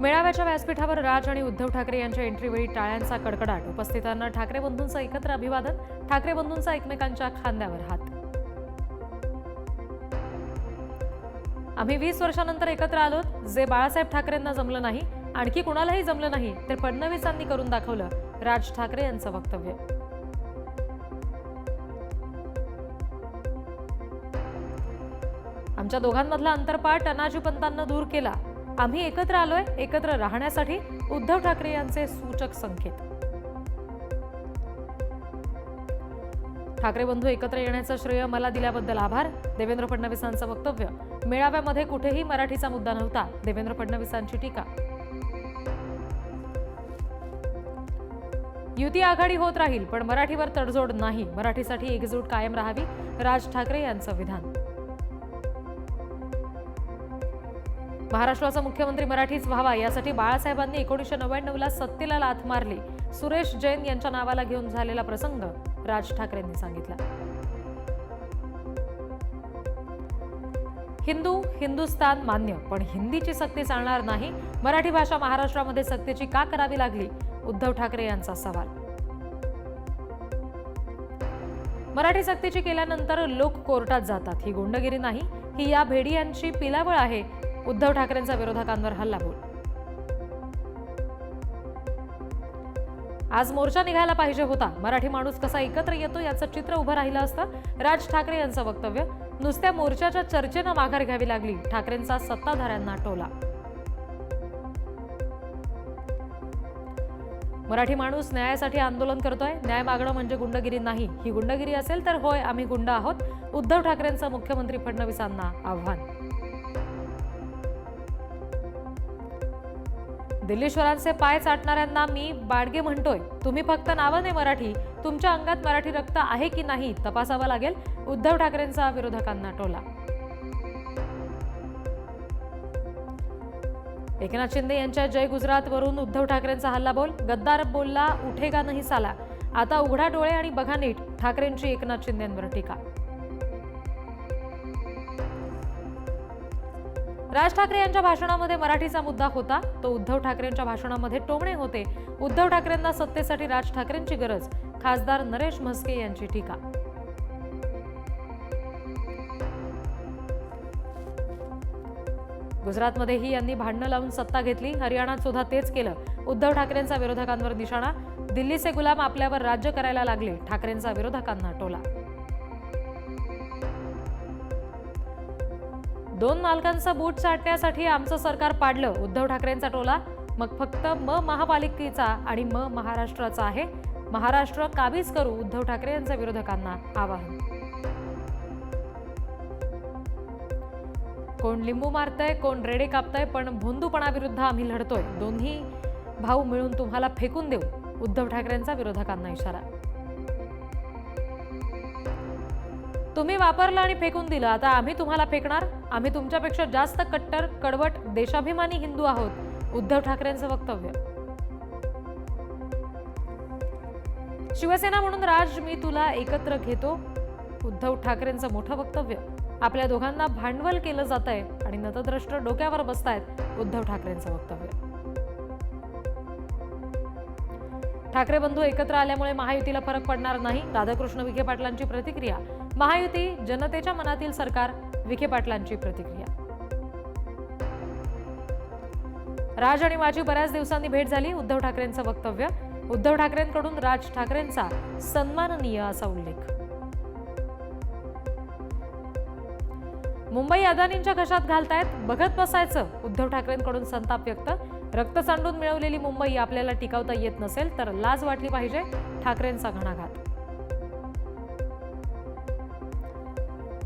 मेळाव्याच्या व्यासपीठावर राज आणि उद्धव ठाकरे यांच्या एंट्रीवेळी टाळ्यांचा कडकडाट उपस्थितांना ठाकरे बंधूंचं एकत्र अभिवादन ठाकरे बंधूंचा एकमेकांच्या खांद्यावर हात. आम्ही वीस वर्षानंतर एकत्र आलो जे बाळासाहेब ठाकरेंना जमलं नाही आणखी कुणालाही जमलं नाही ते फडणवीसांनी करून दाखवलं राज ठाकरे यांचं वक्तव्य. आमच्या दोघांमधला अंतरपाठ अनाजी पंतांना दूर केला. आम्ही एकत्र आलोय एकत्र राहण्यासाठी उद्धव ठाकरे यांचे सूचक संकेत. ठाकरे बंधू एकत्र येण्याचं श्रेय मला दिल्याबद्दल आभार. देवेंद्र फडणवीसांचं वक्तव्य. मेळाव्यामध्ये कुठेही मराठीचा मुद्दा नव्हता. देवेंद्र फडणवीसांची टीका. युती आघाडी होत राहील पण मराठीवर तडजोड नाही. मराठीसाठी एकजूट कायम राहावी राज ठाकरे यांचं विधान. महाराष्ट्राचा मुख्यमंत्री मराठीच व्हावा यासाठी बाळासाहेबांनी एकोणीसशे नव्याण्णवला सत्तेला लाथ मारली. सुरेश जैन यांच्या नावाला घेऊन झालेला प्रसंग राज ठाकरेंनी सांगितला. हिंदू हिंदुस्तान मान्य पण हिंदीची सक्ती चालणार नाही. मराठी भाषा महाराष्ट्रामध्ये सक्तीची का करावी लागली? उद्धव ठाकरे यांचा सवाल. मराठी सक्तीची केल्यानंतर लोक कोर्टात जातात. ही गुंडगिरी नाही ही या भेडियांची पिलावळ आहे. उद्धव ठाकरेंचा विरोधकांवर हल्लाबोल. आज मोर्चा निघायला पाहिजे होता. मराठी माणूस कसा एकत्र येतो याचं चित्र उभं राहिलं असतं. राज ठाकरे यांचं वक्तव्य नुसत्या मोर्चाच्या चर्चेनं माघार घ्यावी लागली. ठाकरेंचा सत्ताधाऱ्यांना टोला. मराठी माणूस न्यायासाठी आंदोलन करतोय. न्याय मागणं म्हणजे गुंडगिरी नाही. ही गुंडगिरी असेल तर होय आम्ही गुंड आहोत. उद्धव ठाकरेंचं मुख्यमंत्री फडणवीसांना आव्हान. दिल्लीश्वरांचे पाय चाटणाऱ्यांना मी बाडगे म्हणतोय. तुम्ही फक्त नावाने मराठी. तुमच्या अंगात मराठी रक्त आहे की नाही तपासावं लागेल. उद्धव ठाकरेंचा विरोधकांना टोला. एकनाथ शिंदे यांच्या जय गुजरातवरून उद्धव ठाकरेंचा हल्लाबोल गद्दार बोलला उठेगा नाही साला. आता उघडा डोळे आणि बघा नीट. ठाकरेंची एकनाथ शिंदेंवर टीका. राज ठाकरे यांच्या भाषणामध्ये मराठीचा मुद्दा होता. तो उद्धव ठाकरेंच्या भाषणामध्ये टोमणे होते. उद्धव ठाकरेंना सत्तेसाठी राज ठाकरेंची गरज. खासदार नरेश म्हस्के यांची टीका. गुजरातमध्येही यांनी भांडणं लावून सत्ता घेतली. हरियाणात सुद्धा तेच केलं. उद्धव ठाकरेंचा विरोधकांवर निशाणा. दिल्लीचे गुलाम आपल्यावर राज्य करायला लागले. ठाकरेंचा विरोधकांना टोला. दोन मालकांचं बूट चाटण्यासाठी आमचं सरकार पाडलं. उद्धव ठाकरेंचा टोला. मग फक्त म महापालिकेचा आणि म महाराष्ट्राचा आहे. महाराष्ट्र काबीज करू उद्धव ठाकरे यांच्या विरोधकांना आवाहन. कोण लिंबू मारतय कोण रेडे कापतय पण भोंदूपणाविरुद्ध आम्ही लढतोय. दोन्ही भाऊ मिळून तुम्हाला फेकून देऊ उद्धव ठाकरेंचा विरोधकांना इशारा. तुम्ही वापरलं आणि फेकून दिलं. आता आम्ही तुम्हाला फेकणार? आम्ही तुमच्यापेक्षा जास्त कट्टर कडवट देशाभिमानी हिंदू आहोत. उद्धव ठाकरेंचं वक्तव्य. शिवसेना म्हणून राज मी तुला एकत्र घेतो. उद्धव ठाकरेंचं मोठं वक्तव्य. आपल्या दोघांना भांडवल केलं जात आहे आणि नतद्रष्ट डोक्यावर बसतायत उद्धव ठाकरेंचं वक्तव्य. ठाकरे बंधू एकत्र आल्यामुळे महायुतीला फरक पडणार नाही. राधाकृष्ण विखे पाटलांची प्रतिक्रिया. महायुती जनतेच्या मनातील सरकार विखे पाटलांची प्रतिक्रिया. राज आणि माझी बऱ्याच दिवसांनी भेट झाली उद्धव ठाकरेंचं वक्तव्य. उद्धव ठाकरेंकडून राज ठाकरेंचा सन्माननीय असा उल्लेख. मुंबई अदानींच्या घशात घालतायत बघत बसायचं उद्धव ठाकरेंकडून संताप व्यक्त. रक्त सांडून मिळवलेली मुंबई आपल्याला टिकवता येत नसेल तर लाज वाटली पाहिजे ठाकरेंचा घणाघात.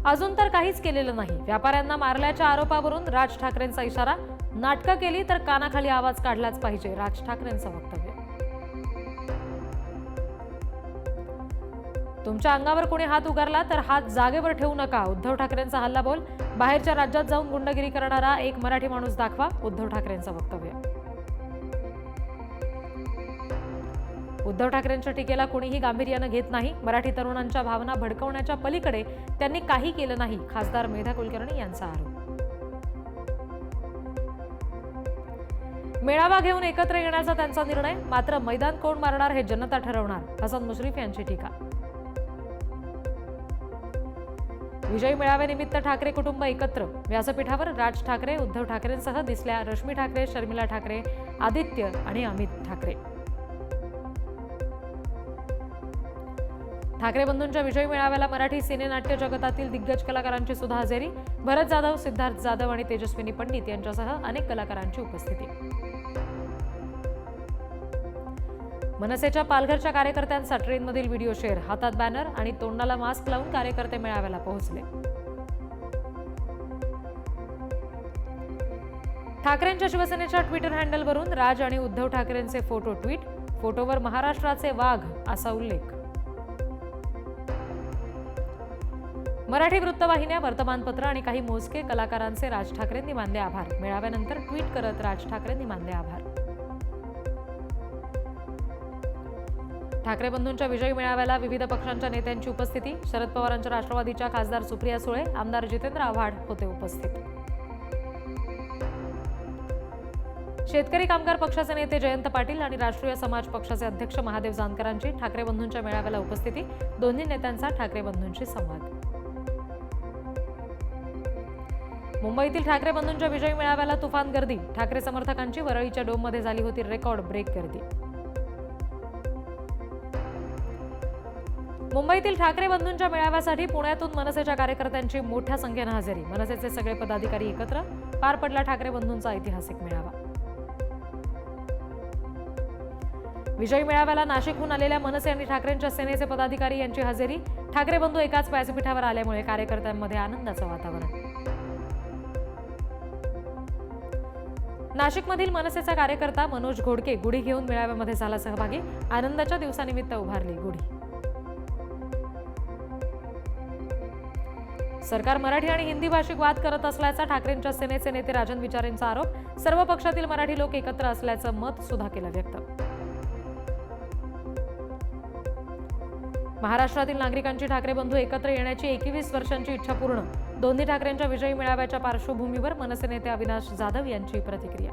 अजून तर काहीच केलेलं नाही. व्यापाऱ्यांना मारल्याच्या आरोपावरून राज ठाकरेंचा इशारा नाटकं केली तर कानाखाली आवाज काढलाच पाहिजे राज ठाकरेंचं वक्तव्य. तुमच्या अंगावर कोणी हात उगारला तर हात जागेवर ठेवू नका उद्धव ठाकरेंचा हल्ला बोल. बाहेरच्या राज्यात जाऊन गुंडगिरी करणारा एक मराठी माणूस दाखवा उद्धव ठाकरेंचं वक्तव्य. उद्धव ठाकरेंच्या टीकेला कोणीही गांभीर्यानं घेत नाही. मराठी तरुणांच्या भावना भडकवण्याच्या पलीकडे त्यांनी काही केलं नाही. खासदार मेधा कुलकर्णी यांचा आरोप. मेळावा घेऊन एकत्र येण्याचा त्यांचा निर्णय. मात्र मैदान कोण मारणार हे जनता ठरवणार. हसन मुश्रीफ यांची टीका. विजयी मेळाव्यानिमित्त ठाकरे कुटुंब एकत्र. व्यासपीठावर राज ठाकरे उद्धव ठाकरेंसह दिसल्या रश्मी ठाकरे शर्मिला ठाकरे आदित्य आणि अमित ठाकरे. ठाकरे बंधूंच्या विजयी मेळाव्याला मराठी सिनेनाट्य जगतातील दिग्गज कलाकारांची सुद्धा हजेरी. भरत जाधव सिद्धार्थ जाधव आणि तेजस्विनी पंडित यांच्यासह अनेक कलाकारांची उपस्थिती. मनसेच्या पालघरच्या कार्यकर्त्यांचा ट्रेनमधील व्हिडिओ शेअर हातात बॅनर आणि तोंडाला मास्क लावून कार्यकर्ते मेळाव्याला पोहोचले. ठाकरेंच्या शिवसेनेच्या ट्विटर हँडलवरून राज आणि उद्धव ठाकरेंचे फोटो ट्विट फोटोवर महाराष्ट्राचे वाघ असा उल्लेख. मराठी वृत्तवाहिन्या वर्तमानपत्र आणि काही मोजके कलाकारांचे राज ठाकरेंनी मानले आभार. मेळाव्यानंतर ट्विट करत राज ठाकरेंनी मानले आभार. ठाकरे बंधूंच्या विजयी मेळाव्याला विविध पक्षांच्या नेत्यांची उपस्थिती शरद पवारांच्या राष्ट्रवादीच्या खासदार सुप्रिया सुळे आमदार जितेंद्र आव्हाड होते उपस्थित. शेतकरी कामगार पक्षाचे नेते जयंत पाटील आणि राष्ट्रीय समाज पक्षाचे अध्यक्ष महादेव जानकरांची ठाकरे बंधूंच्या मेळाव्याला उपस्थिती. दोन्ही नेत्यांचा ठाकरे बंधूंशी संवाद. मुंबईतील ठाकरे बंधूंच्या विजयी मेळाव्याला तुफान गर्दी. ठाकरे समर्थकांची वरळीच्या डोममध्ये झाली होती रेकॉर्ड ब्रेक गर्दी. मुंबईतील ठाकरे बंधूंच्या मेळाव्यासाठी पुण्यातून मनसेच्या कार्यकर्त्यांची मोठ्या संख्येनं हजेरी. मनसेचे सगळे पदाधिकारी एकत्र. पार पडला ठाकरे बंधूंचा ऐतिहासिक मेळावा. विजयी मेळाव्याला नाशिकहून आलेल्या मनसे आणि ठाकरेंच्या सेनेचे पदाधिकारी यांची हजेरी. ठाकरे बंधू एकाच व्यासपीठावर आल्यामुळे कार्यकर्त्यांमध्ये आनंदाचं वातावरण. नाशिकमधील मनसेचा कार्यकर्ता मनोज घोडके गुढी घेऊन मेळाव्यामध्ये झाला सहभागी. आनंदाच्या दिवसानिमित्त उभारली गुढी. सरकार मराठी आणि हिंदी भाषिक वाद करत असल्याचा ठाकरेंच्या सेनेचे नेते राजन विचारेंचा आरोप. सर्व पक्षातील मराठी लोक एकत्र असल्याचं मत सुद्धा केलं व्यक्त. महाराष्ट्रातील नागरिकांची ठाकरे बंधू एकत्र येण्याची एकवीस वर्षांची इच्छा पूर्ण. दोन्ही ठाकरेंच्या विजयी मेळाव्याच्या पार्श्वभूमीवर मनसे नेते अविनाश जाधव यांची प्रतिक्रिया.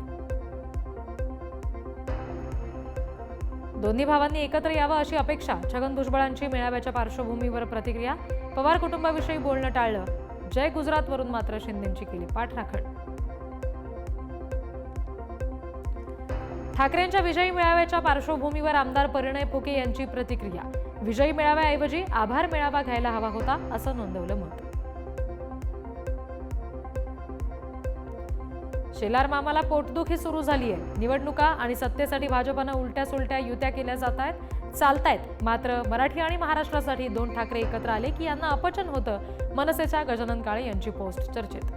दोन्ही भावांनी एकत्र यावं अशी अपेक्षा छगन भुजबळांची मेळाव्याच्या पार्श्वभूमीवर प्रतिक्रिया. पवार कुटुंबाविषयी बोलणं टाळलं. जय गुजरातवरून मात्र शिंदेची केली पाठराखण. ठाकरेंच्या विजयी मेळाव्याच्या पार्श्वभूमीवर आमदार परिणय फुके यांची प्रतिक्रिया. विजयी मेळाव्याऐवजी आभार मेळावा घ्यायला हवा होता असं नोंदवलं मत. शेलार मामाला पोटदुखी सुरू झाली आहे निवडणुका आणि सत्तेसाठी भाजपनं उलट्या सुलट्या युत्या केल्या जात आहेत चालतायत. मात्र मराठी आणि महाराष्ट्रासाठी दोन ठाकरे एकत्र आले की यांना अपचन होतं मनसेच्या गजानन काळे यांची पोस्ट चर्चेत.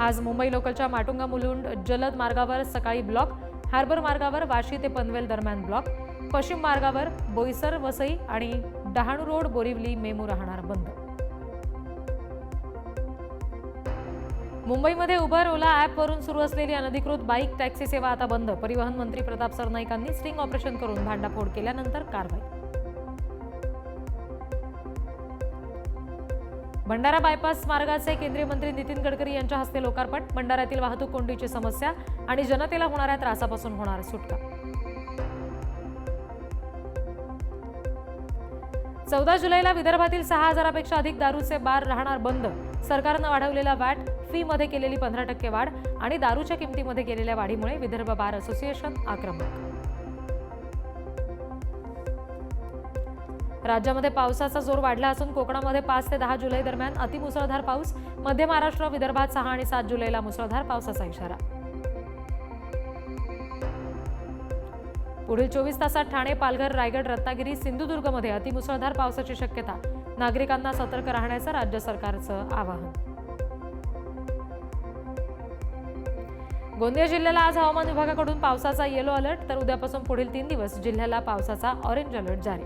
आज मुंबई लोकलच्या माटुंगा मुलुंड जलद मार्गावर सकाळी ब्लॉक हार्बर मार्गावर वाशी ते पनवेल दरम्यान ब्लॉक पश्चिम मार्गावर बोईसर वसई आणि डहाणू रोड बोरिवली मेमू राहणार बंद. मुंबईमध्ये उबर ओला ॲपवरून सुरू असलेली अनधिकृत बाईक टॅक्सी सेवा आता बंद. परिवहन मंत्री प्रताप सरनाईकांनी स्टिंग ऑपरेशन करून भांडाफोड केल्यानंतर कारवाई. भंडारा बायपास मार्गाचे केंद्रीय मंत्री नितीन गडकरी यांच्या हस्ते लोकार्पण भंडाऱ्यातील वाहतूक कोंडीची समस्या आणि जनतेला होणाऱ्या त्रासापासून होणार सुटका. चौदा जुलैला विदर्भातील सहा हजारापेक्षा अधिक दारूचे बार राहणार बंद. सरकारनं वाढवलेला वॅट फीमध्ये केलेली पंधरा टक्के वाढ आणि दारूच्या किमतीमध्ये केलेल्या वाढीमुळे विदर्भ बार असोसिएशन आक्रमक. राज्यामध्ये पावसाचा जोर वाढला असून कोकणामध्ये पाच ते दहा जुलै दरम्यान अतिमुसळधार पाऊस मध्य महाराष्ट्र विदर्भात सहा आणि सात जुलैला मुसळधार पावसाचा इशारा. पुढील चोवीस तासात ठाणे पालघर रायगड रत्नागिरी सिंधुदुर्गमध्ये अतिमुसळधार पावसाची शक्यता. नागरिकांना सतर्क राहण्याचं राज्य सरकारचं आवाहन. गोंदिया जिल्ह्याला आज हवामान विभागाकडून पावसाचा येलो अलर्ट तर उद्यापासून पुढील तीन दिवस जिल्ह्याला पावसाचा ऑरेंज अलर्ट जारी.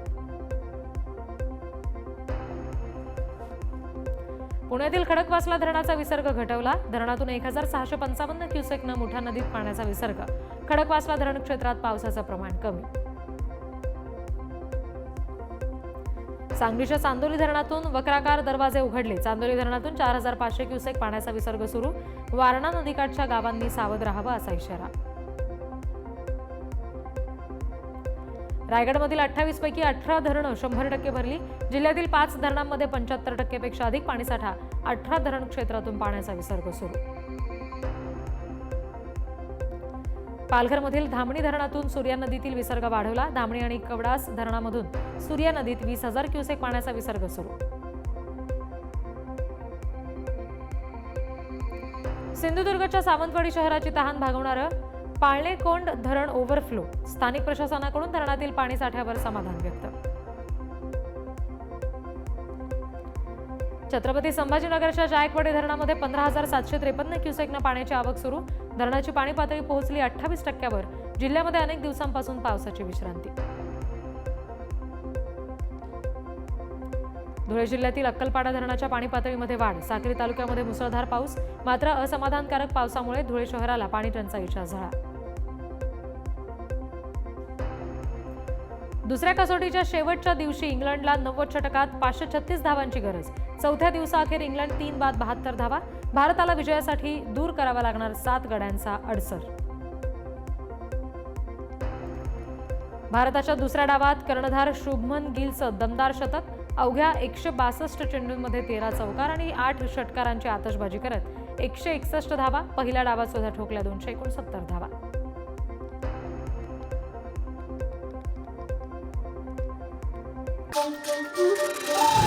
पुण्यातील खडकवासला धरणाचा विसर्ग घटवला. धरणातून एक हजार सहाशे पंचावन्न क्युसेकनं मोठ्या नदीत पाण्याचा विसर्ग. खडकवासला धरण क्षेत्रात पावसाचं प्रमाण कमी. सांगलीच्या चांदोली धरणातून वक्राकार दरवाजे उघडले. चांदोली धरणातून चार हजार पाचशे क्युसेक पाण्याचा विसर्ग सुरू. वारणा नदीकाठच्या गावांनी सावध राहावं असा इशारा. रायगडमधील अठ्ठावीस पैकी अठरा धरणं शंभर टक्के भरली. जिल्ह्यातील पाच धरणांमध्ये पंच्याहत्तर टक्केपेक्षा अधिक पाणीसाठा अठरा धरण क्षेत्रातून पाण्याचा विसर्ग सुरू. पालघरमधील धामणी धरणातून सूर्या नदीतील विसर्ग वाढवला. धामणी आणि कवडास धरणामधून सूर्या नदीत वीस हजार क्युसेक पाण्याचा विसर्ग सुरू. सिंधुदुर्गच्या सावंतवाडी शहराची तहान भागवणारं पाळणेकोंड धरण ओव्हरफ्लो स्थानिक प्रशासनाकडून धरणातील पाणी साठ्यावर समाधान व्यक्त. छत्रपती संभाजीनगरच्या जायकवाडी धरणामध्ये पंधरा हजार सातशे त्रेपन्न क्युसेकनं पाण्याची आवक सुरू. धरणाची पाणी पातळी पोहोचली अठ्ठावीस टक्क्यावर. जिल्ह्यामध्ये अनेक दिवसांपासून पावसाची विश्रांती. धुळे जिल्ह्यातील अक्कलपाडा धरणाच्या पाणी पातळीमध्ये वाढ. साक्री तालुक्यामध्ये मुसळधार पाऊस. मात्र असमाधानकारक पावसामुळे धुळे शहराला पाणी टंचाईचा झाला दुसऱ्या कसोटीच्या शेवटच्या दिवशी इंग्लंडला नव्वद षटकात पाचशे छत्तीस धावांची गरज. चौथ्या दिवसाअखेर इंग्लंड तीन बाद बहात्तर धावा. भारताला विजयासाठी दूर करावा लागणार सात गड्यांचा अडसर. भारताच्या दुसऱ्या डावात कर्णधार शुभमन गिलचं दमदार शतक. अवघ्या एकशे बासष्ट चेंडूंमध्ये तेरा चौकार आणि आठ षटकारांची आतषबाजी करत एकशे एकसष्ट धावा. पहिल्या डावात सुद्धा ठोकल्या दोनशे एकोणसत्तर धावा. Thank you.